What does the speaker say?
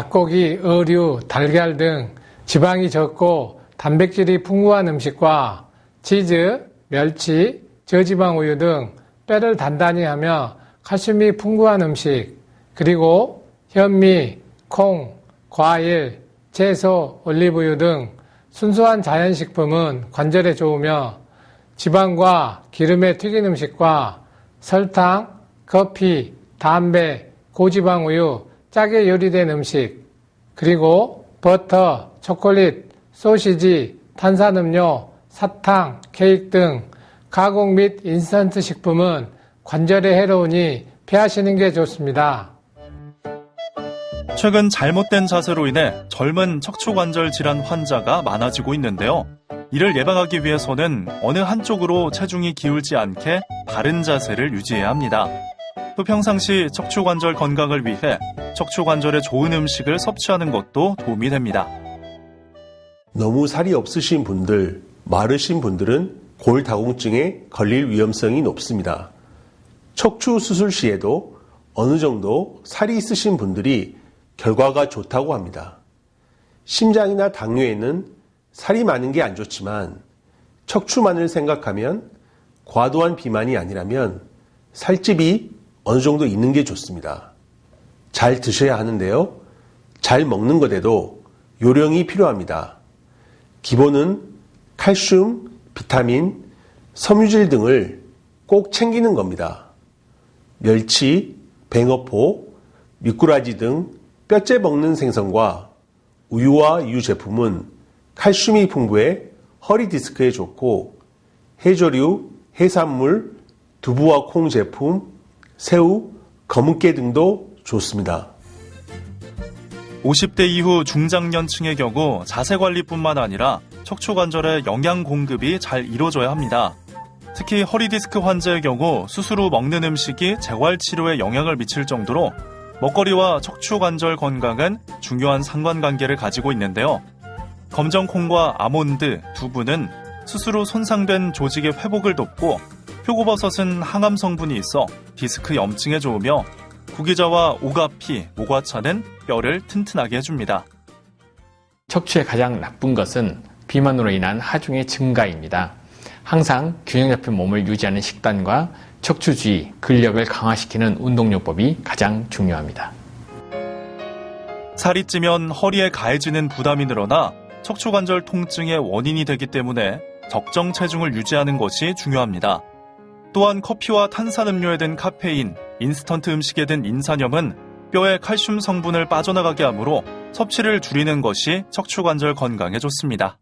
닭고기, 어류, 달걀 등 지방이 적고 단백질이 풍부한 음식과 치즈, 멸치, 저지방 우유 등 뼈를 단단히 하며 칼슘이 풍부한 음식, 그리고 현미, 콩, 과일, 채소, 올리브유 등 순수한 자연식품은 관절에 좋으며 지방과 기름에 튀긴 음식과 설탕, 커피, 담배, 고지방 우유, 짜게 요리된 음식, 그리고 버터, 초콜릿, 소시지, 탄산음료, 사탕, 케이크 등 가공 및 인스턴트 식품은 관절에 해로우니 피하시는 게 좋습니다. 최근 잘못된 자세로 인해 젊은 척추관절 질환 환자가 많아지고 있는데요. 이를 예방하기 위해서는 어느 한쪽으로 체중이 기울지 않게 바른 자세를 유지해야 합니다. 또 평상시 척추관절 건강을 위해 척추관절에 좋은 음식을 섭취하는 것도 도움이 됩니다. 너무 살이 없으신 분들, 마르신 분들은 골다공증에 걸릴 위험성이 높습니다. 척추 수술 시에도 어느 정도 살이 있으신 분들이 결과가 좋다고 합니다. 심장이나 당뇨에는 살이 많은 게 안 좋지만 척추만을 생각하면 과도한 비만이 아니라면 살집이 어느 정도 있는 게 좋습니다. 잘 드셔야 하는데요. 잘 먹는 것에도 요령이 필요합니다. 기본은 칼슘, 비타민, 섬유질 등을 꼭 챙기는 겁니다. 멸치, 뱅어포, 미꾸라지 등 뼈째 먹는 생선과 우유와 유 제품은 칼슘이 풍부해 허리 디스크에 좋고 해조류, 해산물, 두부와 콩 제품, 새우, 검은깨 등도 좋습니다. 50대 이후 중장년층의 경우 자세 관리뿐만 아니라 척추 관절의 영양 공급이 잘 이루어져야 합니다. 특히 허리 디스크 환자의 경우 후 먹는 음식이 재활 치료에 영향을 미칠 정도로 먹거리와 척추 관절 건강은 중요한 상관관계를 가지고 있는데요. 검정콩과 아몬드, 두부는 후 손상된 조직의 회복을 돕고 표고버섯은 항암 성분이 있어 디스크 염증에 좋으며 구기자와 오가피, 모과차는 뼈를 튼튼하게 해줍니다. 척추의 가장 나쁜 것은 비만으로 인한 하중의 증가입니다. 항상 균형 잡힌 몸을 유지하는 식단과 척추주의, 근력을 강화시키는 운동요법이 가장 중요합니다. 살이 찌면 허리에 가해지는 부담이 늘어나 척추관절 통증의 원인이 되기 때문에 적정 체중을 유지하는 것이 중요합니다. 또한 커피와 탄산음료에 든 카페인, 인스턴트 음식에 든 인산염은 뼈의 칼슘 성분을 빠져나가게 하므로 섭취를 줄이는 것이 척추관절 건강에 좋습니다.